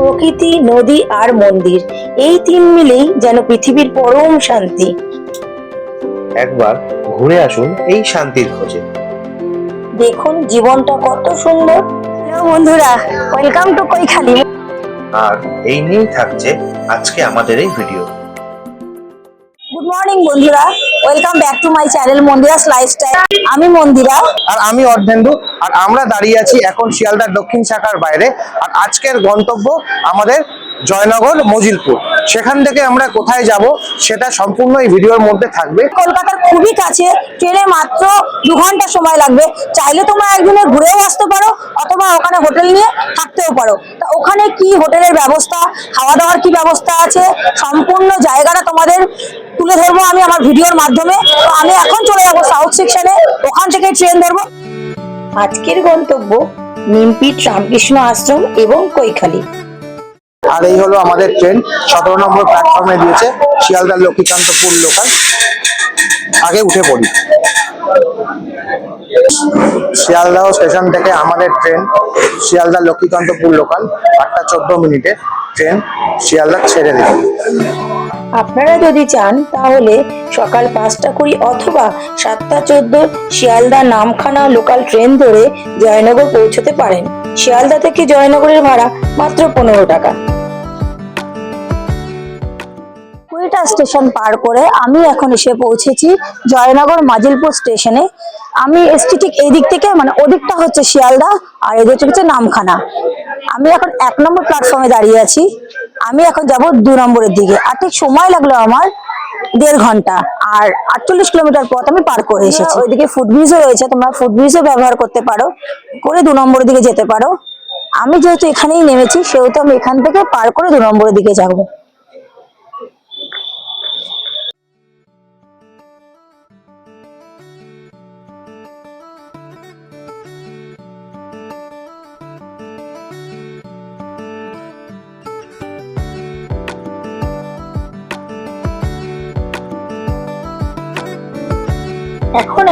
প্রকৃতি নদী আর মন্দির। এই তিন মিলেই যেন পৃথিবীর পরম শান্তি। একবার ঘুরে আসুন এই শান্তির খোঁজে। দেখুন জীবনটা কত সুন্দর। বন্ধুরা ওয়েলকাম টু কৈখালি। আর এই নিয়েই থাকছে আজকে আমাদের এই ভিডিও গুড মর্নিং বন্ধুরা। Welcome back to my channel Mandira's lifestyle আমি মন্দিরা। আর আমি অর্ধেন্দু। আর আমরা দাঁড়িয়ে আছি এখন শিয়ালদার দক্ষিণ শাখার বাইরে। আর আজকের গন্তব্য আমাদের জয়নগর মজিলপুর। সেখান থেকে আমরা কোথায় যাব সেটা সম্পূর্ণ এই ভিডিওর মধ্যে থাকবে। কলকাতার খুবই কাছে। ট্রেনে মাত্র দু ঘণ্টা সময় লাগবে। চাইলে তোমরা একদিনে ঘুরেও আসতে পারো অথবা ওখানে হোটেল নিয়ে থাকতেও পারো। তা ওখানে কি হোটেলের ব্যবস্থা খাওয়া দাওয়ার কি ব্যবস্থা আছে সম্পূর্ণ জায়গাটা তোমাদের তুলে ধরবো আমি আমার ভিডিওর মাধ্যমে। তো আমি এখন চলে যাব সাউথ সেকশনে ওখান থেকে ট্রেন ধরবো। আজকের গন্তব্য নিমপিট রামকৃষ্ণ আশ্রম এবং কৈখালী। আর এই হলো আমাদের ট্রেন সতেরো নম্বর প্ল্যাটফর্মে দিয়েছে শিয়ালদার লক্ষ্মীকান্তপুর লোকাল আগে উঠে পড়ি। শিয়ালদাহ স্টেশন থেকে আমাদের ট্রেন, শিয়ালদা লক্ষ্মীকান্তপুর লোকাল, আটটা চোদ্দ মিনিটে ট্রেন শিয়ালদা ছেড়ে দেবে আপনারা যদি চান, তাহলে সকাল পাঁচটা কুড়ি অথবা সাতটা চোদ্দ শিয়ালদা নামখানা লোকাল ট্রেন ধরে জয়নগর পৌঁছতে পারেন। শিয়ালদা থেকে জয়নগরের ভাড়া মাত্র পনেরো টাকা। স্টেশন পার করে আমি এখন এসে পৌঁছেছি জয়নগর মাজিলপুর স্টেশনে। আমি এসছি ঠিক এই দিক থেকে মানে ওদিকটা হচ্ছে শিয়ালদা আর এদিকটা হচ্ছে নামখানা। আমি এখন এক নম্বর প্ল্যাটফর্মে দাঁড়িয়ে আছি। আমি এখন যাব দু নম্বরের দিকে। আর ঠিক সময় লাগল আমার দেড় ঘণ্টা। আর আটচল্লিশ কিলোমিটার পথ আমি পার করে এসেছি। ওইদিকে ফুটব্রিজও রয়েছে তোমরা ফুটব্রিজও ব্যবহার করতে পারো। করে দু নম্বরের দিকে যেতে পারো। আমি যেহেতু এখানেই নেমেছি সেহেতু আমি এখান থেকে পার করে দু নম্বরের দিকে যাব।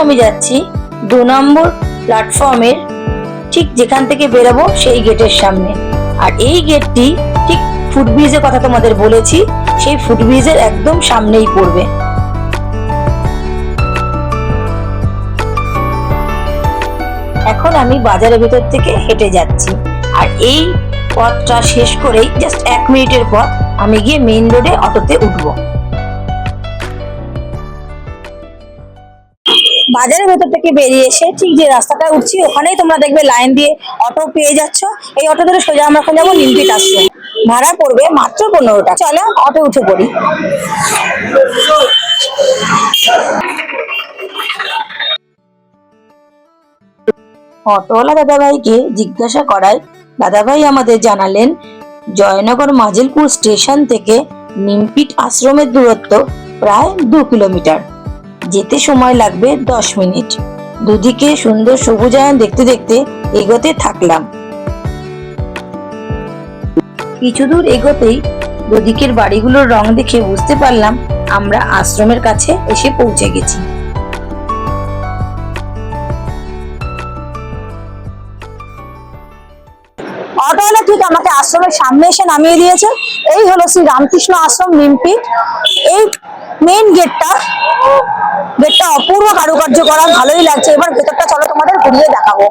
আমি যাচ্ছি দু নম্বর প্ল্যাটফর্মের ঠিক যেখান থেকে বেরোবো সেই গেটের সামনে। আর এই গেটটি ঠিক ফুটব্রিজের কথা তোমাদের বলেছি, সেই ফুটব্রিজের একদম সামনেই পড়বে। এখন আমি বাজারের ভিতর থেকে হেঁটে যাচ্ছি। আর এই পথটা শেষ করেই জাস্ট এক মিনিটের পথ, আমি গিয়ে মেইন রোডে অটোতে উঠবো। বাজারের ভেতর থেকে বেরিয়ে এসে ঠিক যে রাস্তাটা উঠছি, ওখানেই তোমরা দেখবে লাইন দিয়ে অটো পেয়ে যাচ্ছ। এই অটো ধরে সোজা আমরা এখন যাব নিমপিট আশ্রম ভাড়া পড়বে মাত্র পনেরো টাকা। চলো অটো উঠে পড়ি। অটোওয়ালা দাদাভাইকে জিজ্ঞাসা করায়, দাদাভাই আমাদের জানালেন, জয়নগর মাজিলপুর স্টেশন থেকে নিমপিট আশ্রমের দূরত্ব প্রায় দু কিলোমিটার। যেতে সময় লাগবে দশ মিনিট। দুদিকে সুন্দর সবুজায়ন দেখতে দেখতে এগোতে থাকলাম। কিছু দূর এগোতেই দুদিকের বাড়িগুলোর রং দেখে বুঝতে পারলাম আমরা আশ্রমের কাছে এসে পৌঁছে গেছি। আমাকে আশ্রমের সামনে এসে নামিয়ে দিয়েছে। এই হলো শ্রী রামকৃষ্ণ আশ্রম নিমপিট এই মেইন গেটটা গেটটা অপূর্ব কারুকার্য করা ভালোই লাগছে। এবার ভেতরটা চলো তোমাদের ঘুরিয়ে দেখাবো।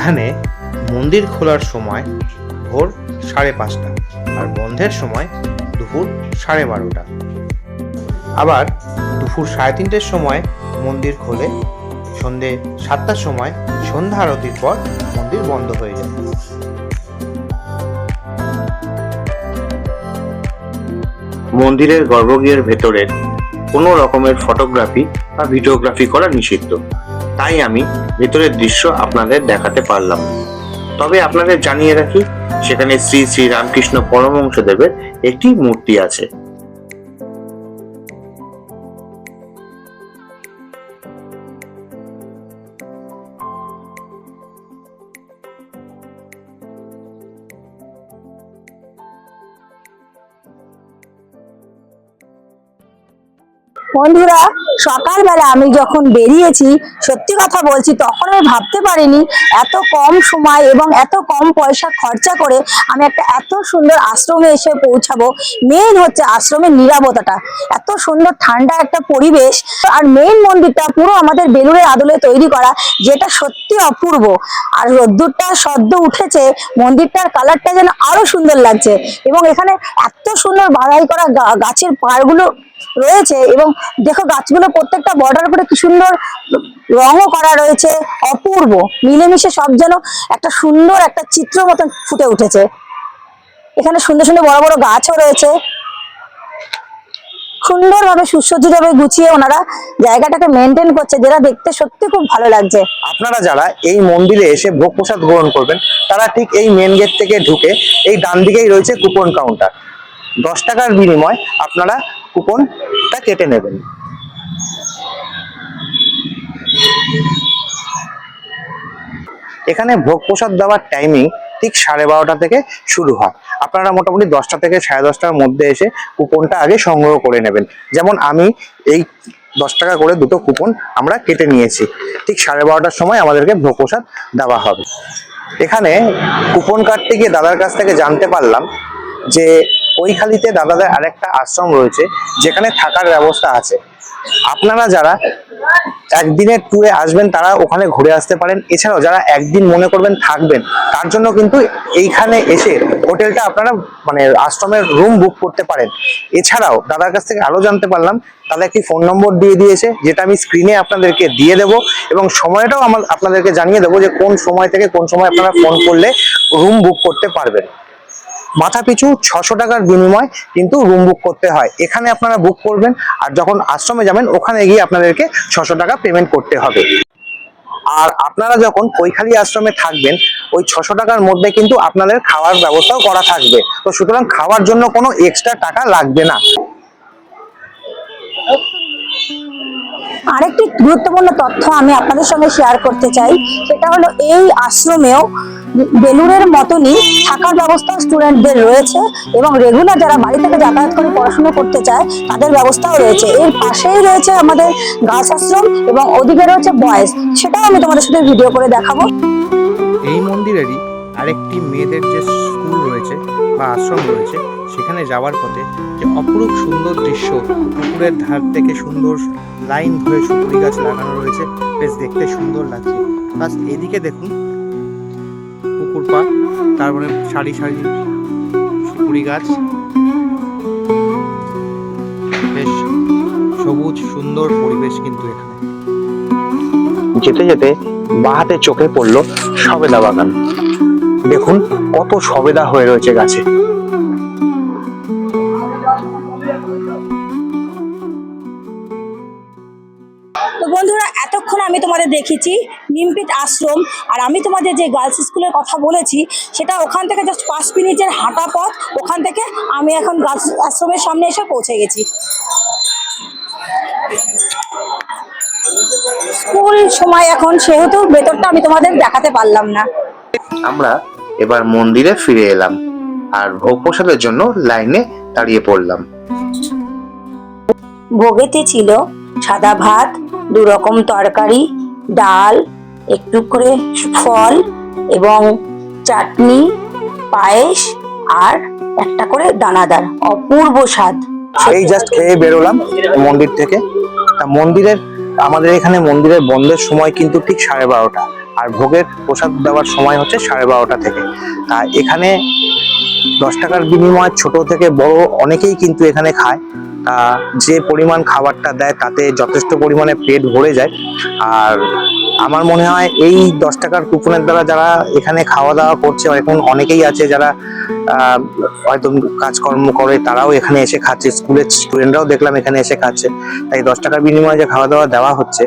এখানে মন্দির খোলার সময় ভোর সাড়ে পাঁচটা আর বন্ধের সময় দুপুর সাড়ে বারোটা। আবার দুপুর সাড়ে তিনটের সময় মন্দির খোলে, সন্ধে সাতটার সময় সন্ধ্যা আরতির পর মন্দির বন্ধ হয়ে যায়। মন্দিরের গর্ভগৃহের ভেতরের কোনো রকমের ফটোগ্রাফি বা ভিডিওগ্রাফি করা নিষিদ্ধ। তাই আমি ভেতরের দৃশ্য আপনাদের দেখাতে পারলাম। তবে আপনাদের জানিয়ে রাখি, সেখানে শ্রী শ্রী রামকৃষ্ণ পরমহংসদেবের একটি মূর্তি আছে। বন্ধুরা, সকালবেলা আমি যখন বেরিয়েছি, সত্যি কথা বলছি, তখন আমি ভাবতে পারিনি এত কম সময় এবং এত কম পয়সা খরচা করে আমি একটা এত সুন্দর আশ্রমে এসে পৌঁছাবো। মেইন হচ্ছে আশ্রমের নিরাপত্তাটা। এত সুন্দর ঠান্ডা একটা পরিবেশ আর মেইন মন্দিরটা পুরো আমাদের বেলুড়ের আদলে তৈরি করা, যেটা সত্যি অপূর্ব। আর রোদ্দুরটা সদ্য উঠেছে, মন্দিরটার কালারটা যেন আরও সুন্দর লাগছে। এবং এখানে এত সুন্দর বাড়াই করা গাছের পাড়গুলো রয়েছে এবং দেখো গাছগুলো প্রত্যেকটা বর্ডার করে কি সুন্দর রঙও করা রয়েছে, অপূর্ব। মিলেমিশে সব যেন একটা সুন্দর একটা চিত্র মতন ফুটে উঠেছে। এখানে সুন্দর সুন্দর বড় বড় গাছও রয়েছে। সুন্দরভাবে, সুসজ্জিতভাবে গুছিয়ে ওনারা জায়গাটাকে মেনটেন করছে, যেটা দেখতে সত্যি খুব ভালো লাগছে। আপনারা যারা এই মন্দিরে এসে ভোগ প্রসাদ গ্রহণ করবেন, তারা ঠিক এই মেন গেট থেকে ঢুকে এই ডান দিকেই রয়েছে কুপন কাউন্টার দশ টাকার বিনিময় আপনারা কুপনটা কেটে নেবেন। এখানে ভোগ প্রসাদ দেওয়ার টাইমিং ঠিক সাড়ে বারোটা থেকে শুরু হয়। আপনারা মোটামুটি দশটা থেকে সাড়ে দশটার মধ্যে এসে কুপনটা আগে সংগ্রহ করে নেবেন। যেমন আমি এই দশ টাকা করে দুটো কুপন আমরা কেটে নিয়েছি। ঠিক সাড়ে বারোটার সময় আমাদেরকে ভোগ প্রসাদ দেওয়া হবে। এখানে কুপন গিয়ে দাদার কাছ থেকে জানতে পারলাম যে ওইখালিতে দাদাদের আরেকটা আশ্রম রয়েছে, যেখানে থাকার ব্যবস্থা আছে। আপনারা যারা একদিনের ট্যুরে আসবেন, তারা ওখানে ঘুরে আসতে পারেন। এছাড়াও যারা একদিন মনে করবেন থাকবেন, তার জন্য কিন্তু এইখানে এসে হোটেলটা আপনারা মানে আশ্রমের রুম বুক করতে পারেন। এছাড়াও দাদার কাছ থেকে আরও জানতে পারলাম তাহলে একটি ফোন নম্বর দিয়ে দিয়েছে, যেটা আমি স্ক্রিনে আপনাদেরকে দিয়ে দেবো এবং সময়টাও আমার আপনাদেরকে জানিয়ে দেবো যে কোন সময় থেকে কোন সময় আপনারা ফোন করলে রুম বুক করতে পারবেন। মাথা পিছু ছশো টাকার বিনিময় কিন্তু রুম বুক করতে হয়। এখানে আপনারা বুক করবেন আর যখন আশ্রমে যাবেন, ওখানে গিয়ে আপনাদেরকে ছশো টাকা পেমেন্ট করতে হবে। আর আপনারা যখন কৈখালী আশ্রমে থাকবেন, ওই ছশো টাকার মধ্যে কিন্তু আপনাদের খাওয়ার ব্যবস্থাও করা থাকবে। তো সুতরাং খাওয়ার জন্য কোনো এক্সট্রা টাকা লাগবে না। আরেকটি গুরুত্বপূর্ণ তথ্য আমি আপনাদের সঙ্গে শেয়ার করতে চাই, সেটা হলো এই আশ্রমেও বেলুরের মতনই থাকার ব্যবস্থা স্টুডেন্টদের রয়েছে এবং রেগুলার যারা বাড়ি থেকে যাতায়াত করে পড়াশোনা করতে চায়, তাদের ব্যবস্থাও রয়েছে। এর পাশেই রয়েছে আমাদের গার্লস আশ্রম এবং ওদিকে রয়েছে বয়েজ সেটাও আমি তোমাদের সাথে ভিডিও করে দেখাবো। এই মন্দিরেরই আরেকটি মেয়েদের যে স্কুল রয়েছে বা আশ্রম রয়েছে, সেখানে যাওয়ার পথে যে অপরূপ সুন্দর দৃশ্য, পুকুরের ধার থেকে সুন্দর লাইন ধরে সুপুরি গাছ লাগানো রয়েছে, বেশ দেখতে সুন্দর লাগছে। প্লাস এদিকে দেখুন, পুকুর পাড়, তারপরে সারি সারি সুপুরি গাছ। বেশ সবুজ, সুন্দর পরিবেশ কিন্তু এখানে। যেতে যেতে বাহাতে চোখে পড়ল সবেদা বাগান। দেখুন কত সবেদা হয়ে রয়েছে গাছে। বন্ধুরা, এতক্ষণ আমি তোমাদের দেখেছি নিমপিত আশ্রম, আর আমি তোমাদের যে গার্লস স্কুলের কথা বলেছি, সেটা ওখান থেকে জাস্ট পাঁচ মিনিটের হাঁটা পথ, ওখান থেকে আমি এখন গার্লস আশ্রমের সামনে এসে পৌঁছে গেছি। স্কুল সময় এখন, সেহেতু ভেতরটা আমি তোমাদের দেখাতে পারলাম না। আমরা এবার মন্দিরে ফিরে এলাম আর ভোগ প্রসাদের জন্য লাইনে দাঁড়িয়ে পড়লাম। ভোগেতে ছিল সাদা ভাত দু রকম তরকারি ডাল একটু করে ফল এবং চাটনি পায়েস আর একটা করে দানাদার। অপূর্ব স্বাদ। এই জাস্ট খেয়ে বেরোলাম মন্দির থেকে। তা মন্দিরের আমাদের এখানে মন্দিরের বন্ধের সময় কিন্তু ঠিক সাড়ে বারোটা। আর ভোগের প্রসাদ দেওয়ার সময় হচ্ছে সাড়ে বারোটা থেকে। তা এখানে দশ টাকার বিনিময় ছোট থেকে বড় অনেকেই কিন্তু এখানে খায়। তা যে পরিমাণ খাবারটা দেয় তাতে যথেষ্ট পরিমাণে পেট ভরে যায়। আর আমার মনে হয় এই দশ টাকার কুপনের দ্বারা যারা এখানে খাওয়া দাওয়া করছে এখন অনেকেই আছে যারা হয়তো কাজকর্ম করে, তারাও এখানে এসে খাচ্ছে। স্কুলের স্টুডেন্টরাও দেখলাম এখানে এসে খাচ্ছে। তাই দশ টাকার বিনিময়ে যে খাওয়া দাওয়া দেওয়া হচ্ছে,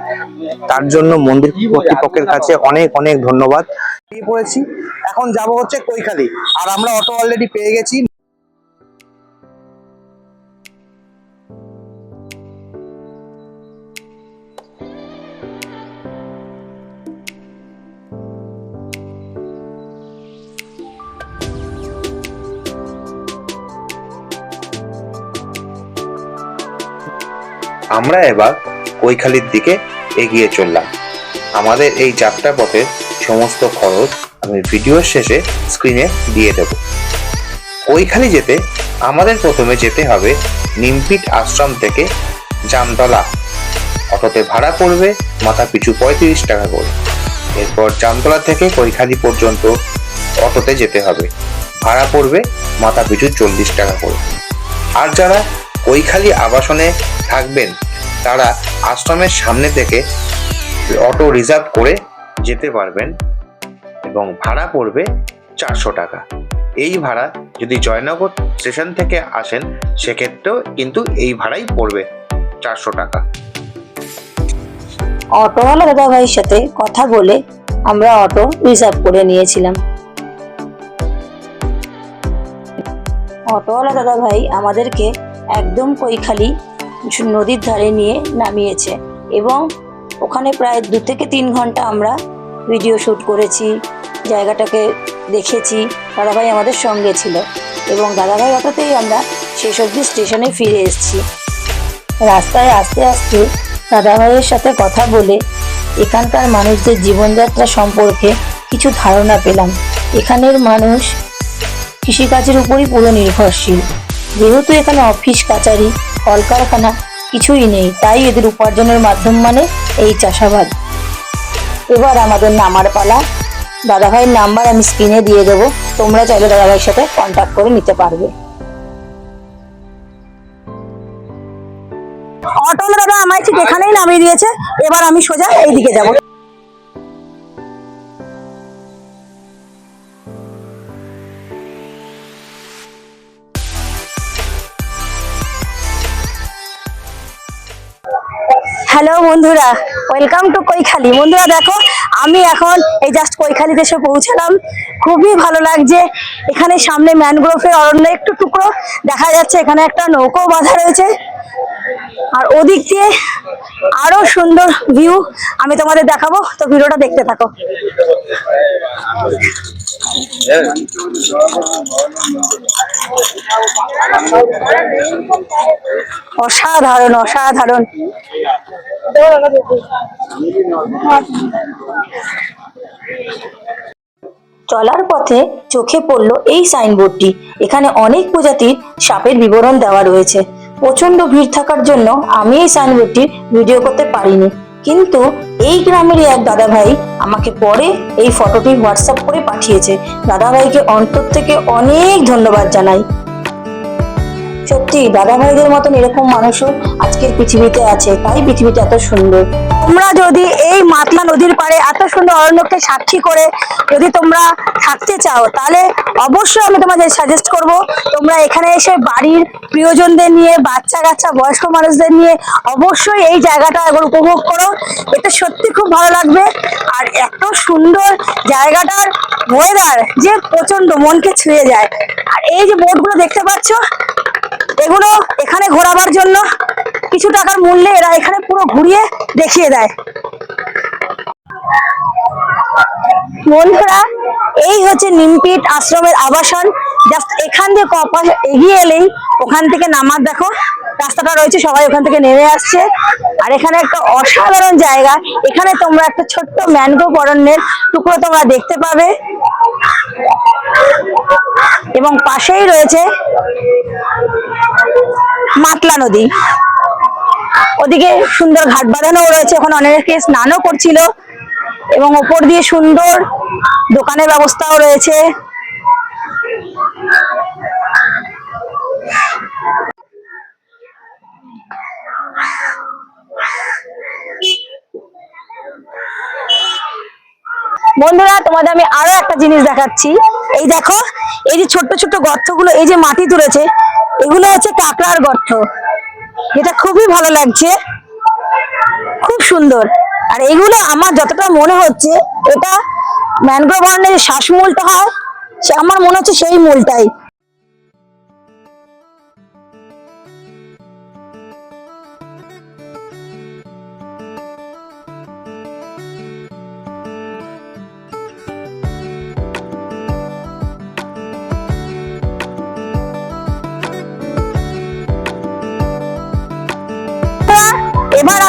তার জন্য মন্দির কর্তৃপক্ষের কাছে অনেক অনেক ধন্যবাদ। পড়েছি। এখন যাব হচ্ছে কৈখালি। আর আমরা অটো অলরেডি পেয়ে গেছি। আমরা এবার কৈখালির দিকে এগিয়ে চললাম। আমাদের এই যাত্রা পথের সমস্ত খরচ আমি ভিডিওর শেষে স্ক্রিনে দিয়ে দেব। কৈখালি যেতে আমাদের প্রথমে যেতে হবে নিমপিট আশ্রম থেকে জামতলা। অটোতে ভাড়া পড়বে মাথা পিছু পঁয়ত্রিশ টাকা করে। এরপর জামতলা থেকে কৈখালি পর্যন্ত অটোতে যেতে হবে। ভাড়া পড়বে মাথা পিছু চল্লিশ টাকা করে। আর যারা কৈখালি আবাসনে থাকবেন। তারা আশ্রমের সামনে থেকে অটো রিজার্ভ করে যেতে পারবেন এবং ভাড়া পড়বে চারশো টাকা। এই ভাড়া যদি জয়নগর স্টেশন থেকে আসেন, সেক্ষেত্রেও কিন্তু এই ভাড়াই পড়বে চারশো টাকা। অটোওয়ালা দাদা ভাইয়ের সাথে কথা বলে আমরা অটো রিজার্ভ করে নিয়েছিলাম। অটোওয়ালা দাদা ভাই আমাদেরকে একদম কৈখালি নদীর ধারে নিয়ে নামিয়েছে এবং ওখানে প্রায় দু থেকে তিন ঘণ্টা আমরা ভিডিও শ্যুট করেছি, জায়গাটাকে দেখেছি, দাদাভাই আমাদের সঙ্গে ছিল এবং দাদাভাই অটোতেই আমরা শেষ অবধি স্টেশনে ফিরে এসেছি। রাস্তায় আস্তে আস্তে দাদাভাইয়ের সাথে কথা বলে এখানকার মানুষদের জীবনযাত্রা সম্পর্কে কিছু ধারণা পেলাম। এখানের মানুষ কৃষিকাজের উপরই পুরো নির্ভরশীল। যেহেতু এখানে অফিস কাচারি, কলকারখানা কিছুই নেই, তাই এদের উপার্জনের মাধ্যম মানে এই চাষাবাদ। এবার আমাদের নামার পালা। দাদাভাইয়ের নাম্বার আমি স্ক্রিনে দিয়ে দেবো। তোমরা চাইলে দাদাভাইয়ের সাথে কন্ট্যাক্ট করে নিতে পারবে। অটোওয়ালা দাদা আমায় ঠিক এখানেই নামিয়ে দিয়েছে। এবার আমি সোজা এইদিকে যাব। বন্ধুরা ওয়েলকাম টু কৈখালি। বন্ধুরা দেখো, আমি এখন এই জাস্ট কৈখালিতে এসে পৌঁছালাম। খুবই ভালো লাগছে। এখানে সামনে ম্যানগ্রোভের অরণ্য একটু টুকরো। দেখা যাচ্ছে এখানে একটা নৌকো বাঁধা রয়েছে। আর ওদিক দিয়ে আরও সুন্দর ভিউ আমি তোমাদের দেখাবো। তো ভিডিওটা দেখতে থাকো। অসাধারণ অসাধারণ। চলার পথে চোখে পড়ল এই সাইনবোর্ডটি। এখানে অনেক প্রজাতির সাপের বিবরণ দেওয়া রয়েছে। প্রচণ্ড ভিড় থাকার জন্য আমি এই সাইনবোর্ডটি ভিডিও করতে পারিনি। কিন্তু এই গ্রামেরই এক দাদাভাই আমাকে পরে এই ফটোটি হোয়াটসঅ্যাপ করে পাঠিয়েছে। দাদাভাইকে অন্তর থেকে অনেক ধন্যবাদ জানাই। সত্যি দাদা ভাইদের মতন এরকম মানুষও আজকের পৃথিবীতে আছে, তাই পৃথিবীটা এত সুন্দর। তোমরা যদি এই মাতলা নদীর পাড়ে এত সুন্দর অরণ্যকে সাক্ষী করে যদি তোমরা থাকতে চাও, তাহলে অবশ্যই আমি তোমাদের সাজেস্ট করব, তোমরা এখানে এসে বাড়ির প্রিয়জনদের নিয়ে বাচ্চা কাচ্চা বয়স্ক মানুষদের নিয়ে অবশ্যই এই জায়গাটা একবার উপভোগ করো। এতে সত্যি খুব ভালো লাগবে। আর এত সুন্দর জায়গাটার ওয়েদার যে প্রচণ্ড মনকে ছুঁয়ে যায়। আর এই যে বোটগুলো দেখতে পাচ্ছ এগুলো এখানে ঘোরাবার জন্য কিছু টাকার মূল্যে এরা এখানে পুরো ঘুরিয়ে দেখিয়ে দেয়। বন্ধুরা, এই হচ্ছে নিমপিট আশ্রমের আবাসন। জাস্ট এখান দিয়ে কপাস এগিয়ে এলেই ওখান থেকে নামার দেখো, রাস্তাটা রয়েছে, সবাই ওখান থেকে নেমে আসছে। আর এখানে একটা অসাধারণ জায়গা, এখানে তোমরা একটা ছোট্ট ম্যানগ্রোভ অরণ্যের টুকরো তোমরা দেখতে পাবে। এবং পাশেই রয়েছে মাতলা নদী। ওদিকে সুন্দর ঘাট বাঁধানো রয়েছে, ওখানে অনেকে স্নানও করছিল। এবং ওপর দিয়ে সুন্দর দোকানের ব্যবস্থাও রয়েছে। বন্ধুরা, তোমাদের আমি আরও একটা জিনিস দেখাচ্ছি। এই দেখো, এই যে ছোট্ট ছোট্ট গর্তগুলো, এই যে মাটি তুলেছে এগুলো হচ্ছে কাঁকড়ার গর্ত। এটা খুবই ভালো লাগছে। খুব সুন্দর। আর এগুলো আমার যতটা মনে হচ্ছে, এটা ম্যানগ্রোভ যে শ্বাসমূলটা হয় আমার মনে হচ্ছে সেই মূলটাই।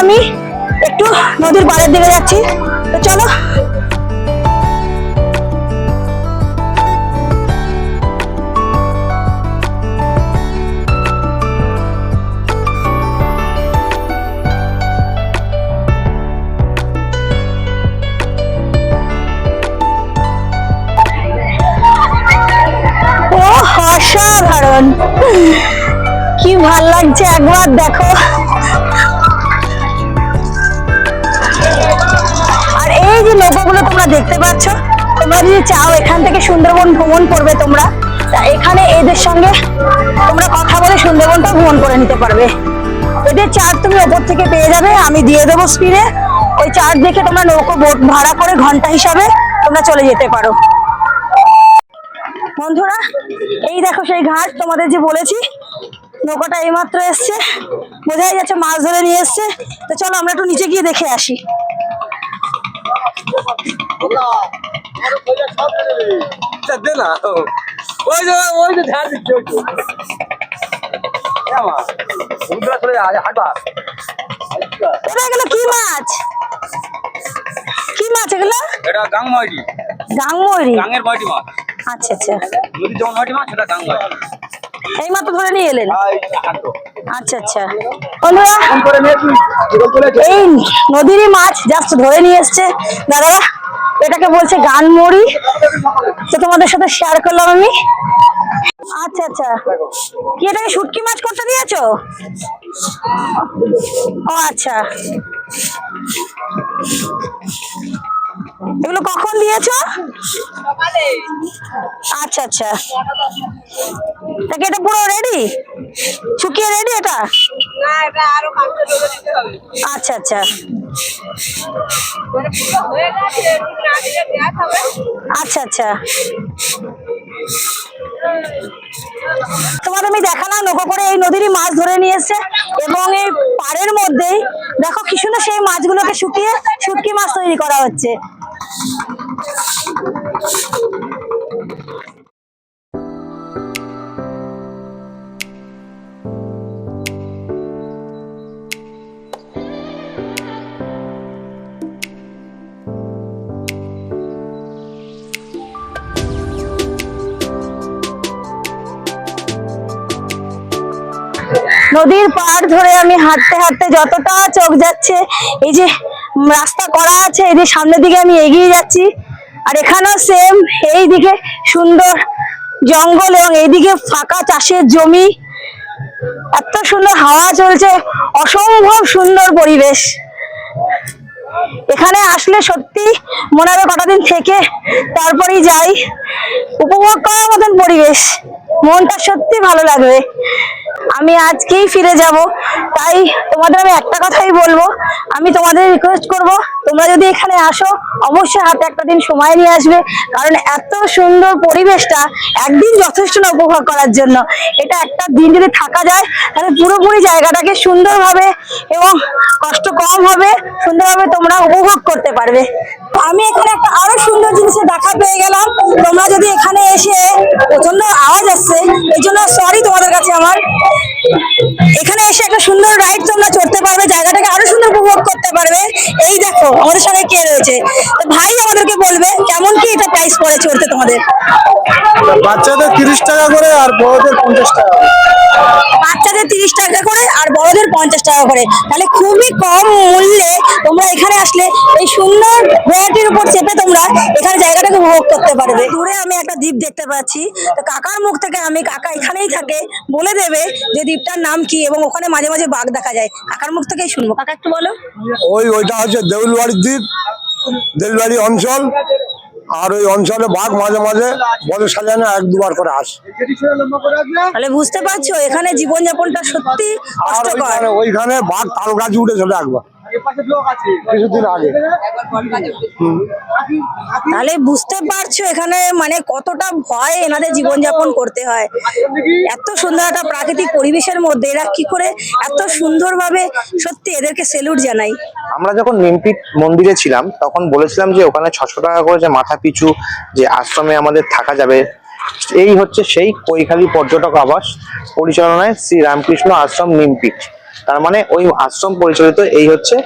আমি একটু নদীর পাড়ের দিকে যাচ্ছি। তো চলো। অসাধারণ। কি ভালো লাগছে একবার দেখো। নৌকাগুলো তোমরা দেখতে পাচ্ছ? তোমরা যদি চাও এখান থেকে সুন্দরবন ভ্রমণ করবে তোমরা, তা এখানে এদের সঙ্গে তোমরা কথা বলে সুন্দরবনটা ভ্রমণ করে নিতে পারবে। এদের চার্জ তুমি ওপর থেকে পেয়ে যাবে, আমি দিয়ে দেবো স্পিডে ওই চার্জ দেখে তোমরা নৌকো বোট ভাড়া করে ঘণ্টা হিসাবে তোমরা চলে যেতে পারো। বন্ধুরা, এই দেখো সেই ঘাট, তোমাদের যে বলেছি, নৌকাটা এইমাত্র এসছে। বোঝাই যাচ্ছে মাছ ধরে নিয়ে এসছে। তো চলো আমরা একটু নিচে গিয়ে দেখে আসি। দে না। ওই যে ওই যে ধ্যান দিচ্ছে ওই তো। এ চলে হাঁটবা। আচ্ছা, এটা এগুলো কি মাছ? কি মাছ এগুলো? এটা গাং ময়টি গাংমরি গাঙের ময়টি মাছ। আচ্ছা আচ্ছা। নদীর যেমন ময়টি মাছ সেটা গাং এই মাত্র ধরে নিয়ে এলেন? আচ্ছা আচ্ছা। বন্ধুরা। এই নদীরই মাছ জাস্ট ধরে নিয়ে এসছে। দাদারা এটাকে বলছে গানমড়ি। তো তোমাদের সাথে শেয়ার করলাম আমি। আচ্ছা আচ্ছা। কি এটাকে শুটকি মাছ করতে দিয়েছ? ও আচ্ছা। এগুলো কখন দিয়েছ? আচ্ছা আচ্ছা। তাকে এটা পুরো রেডি শুকিয়ে রেডি এটা? আচ্ছা আচ্ছা। মানে আচ্ছা আচ্ছা। তোমাদের আমি দেখালাম নৌকো করে এই নদীরই মাছ ধরে নিয়ে এসছে এবং এই পাড়ের মধ্যেই দেখো কি সুন্দর সেই মাছগুলোকে শুকিয়ে শুটকি মাছ তৈরি করা হচ্ছে। নদীর পাড় ধরে আমি হাঁটতে হাঁটতে যতটা চোখ যাচ্ছে এই যে রাস্তা করা আছে, এই যে সামনের দিকে আমি এগিয়ে যাচ্ছি। আর এখানেও সেম এই দিকে সুন্দর জঙ্গল এবং এইদিকে ফাঁকা চাষের জমি। এত সুন্দর হাওয়া চলছে, অসম্ভব সুন্দর পরিবেশ। এখানে আসলে সত্যি মনে হবে কটা দিন থেকে তারপরেই যাই। উপভোগ করার মতন পরিবেশ, মনটা সত্যি ভালো লাগবে। আমি আজকেই ফিরে যাব। তাই তোমাদের আমি একটা কথাই বলব। আমি তোমাদের রিকোয়েস্ট করব, তোমরা যদি এখানে আসো, অবশ্যই হাতে একটা দিন সময় নিয়ে আসবে। কারণ এত সুন্দর পরিবেশটা একদিন যথেষ্ট না উপভোগ করার জন্য। এটা একটা দিন যদি থাকা যায়, তাহলে পুরোপুরি জায়গাটাকে সুন্দরভাবে এবং কষ্ট কম হবে, সুন্দরভাবে তোমরা উপভোগ করতে পারবে। তো আমি এখানে একটা আরও সুন্দর জিনিসের দেখা পেয়ে গেলাম। তোমরা যদি এখানে এসে প্রচণ্ড আওয়াজ আসছে এই জন্য সরি এখানে এসে একটা সুন্দর রাইড তোমরা চড়তে পারবে, জায়গাটাকে আরও সুন্দর উপভোগ করতে পারবে। এই দেখো, আমাদের সঙ্গে কে রয়েছে? তো ভাই আমাদেরকে বলবে, কেমন কি এটা প্রাইস পড়ে চড়তে তোমাদের? বাচ্চাদের তিরিশ টাকা করে আর বড়দের পঞ্চাশ টাকা। বাচ্চাদের তিরিশ টাকা করে আর বড়দের পঞ্চাশ টাকা করে। তাহলে খুবই কম মূল্যে তোমরা এখানে আসলে এই সুন্দর ঘোড়াটির উপর চেপে তোমরা এখানে জায়গাটাকে উপভোগ করতে পারবে। দূরে আমি একটা দ্বীপ দেখতে পাচ্ছি। তো কাকার মুখ থেকে আমি কাকা এখানেই থাকে বলে দেবে যে দ্বীপটার নাম কি এবং ওখানে মাঝে মাঝে বাঘ দেখা যায়। কাকার মুখ থেকেই শুনব। কাকা একটু বলো। ওই ওইটা হচ্ছে দেউলবাড়ির দ্বীপ দেউলবাড়ি অঞ্চল। আর ওই অঞ্চলে বাঘ মাঝে মাঝে বছর সাজানো এক দুবার করে আসে। তাহলে বুঝতে পারছ এখানে জীবনযাপনটা সত্যি আর ওইখানে বাঘ বাঘ তাল গাছ উঠেছিল একবার। কিছুদিন আগে। তাহলে বুঝতে পারছ এখানে মানে কতটা ভয় এনাদের জীবনযাপন করতে হয়। এত সুন্দর একটা প্রাকৃতিক পরিবেশের মধ্যে এরা কি করে এত সুন্দরভাবে সত্যি এদেরকে সেলুট জানাই আমরা যখন নিমপিট মন্দিরে ছিলাম তখন বলেছিলাম যে ওখানে ছশো টাকা করে যে মাথা পিছু যে আশ্রমে আমাদের থাকা যাবে এই হচ্ছে সেই কৈখালী পর্যটক আবাস পরিচালনায় শ্রী রামকৃষ্ণ আশ্রম নিমপিট তার মানে ওই আশ্রম পরিচালিত এই হচ্ছে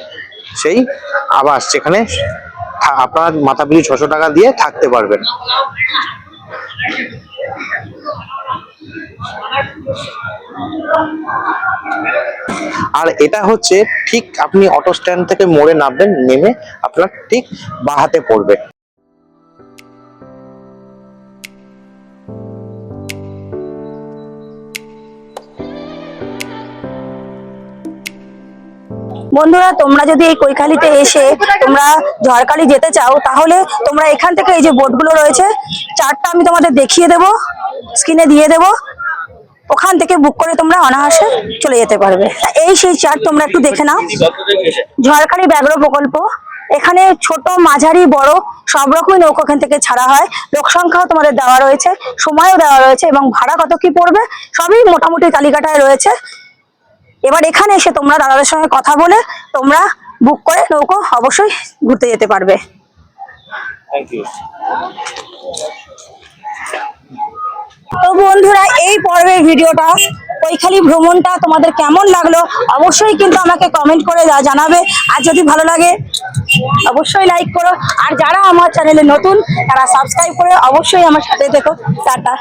সেই আবাস যেখানে আপনারা মাথা পিছু ছশো টাকা দিয়ে থাকতে পারবেন। আর এটা হচ্ছে ঠিক আপনি অটো স্ট্যান্ড থেকে মোড়ে নামবেন, নেমে আপনার ঠিক বাহাতে পড়বে। বন্ধুরা, তোমরা যদি এই কৈখালিতে এসে তোমরা ঝড়খালি যেতে চাও, তাহলে তোমরা এখান থেকে এই যে বোটগুলো রয়েছে, চারটা আমি তোমাদের দেখিয়ে দেব, স্ক্রিনে দিয়ে দেব। ওখান থেকে বুক করে তোমরা অনায়াসে চলে যেতে পারবে। এই সেই চার্ট তোমরা একটু দেখে নাও। ঝড়খালি ব্যাঘ্র প্রকল্প, এখানে ছোট, মাঝারি, বড় সব রকমই নৌকা এখান থেকে ছাড়া হয়। লোক সংখ্যাও তোমাদের দেওয়া রয়েছে, সময়ও দেওয়া রয়েছে এবং ভাড়া কত কি পড়বে, সবই মোটামুটি তালিকাটায় রয়েছে। এবার এখানে এসে তোমরা দাদাদের সঙ্গে কথা বলে তোমরা বুক করে নৌকো অবশ্যই ঘুরতে যেতে পারবে। তো বন্ধুরা এই পর্বের ভিডিওটা কৈখালি ভ্রমণটা তোমাদের কেমন লাগল অবশ্যই কিন্তু আমাকে কমেন্ট করে জানাবে। আর যদি ভালো লাগে অবশ্যই লাইক করো। আর যারা আমার চ্যানেলে নতুন তারা সাবস্ক্রাইব করে অবশ্যই আমার সাথে দেখো টাটা।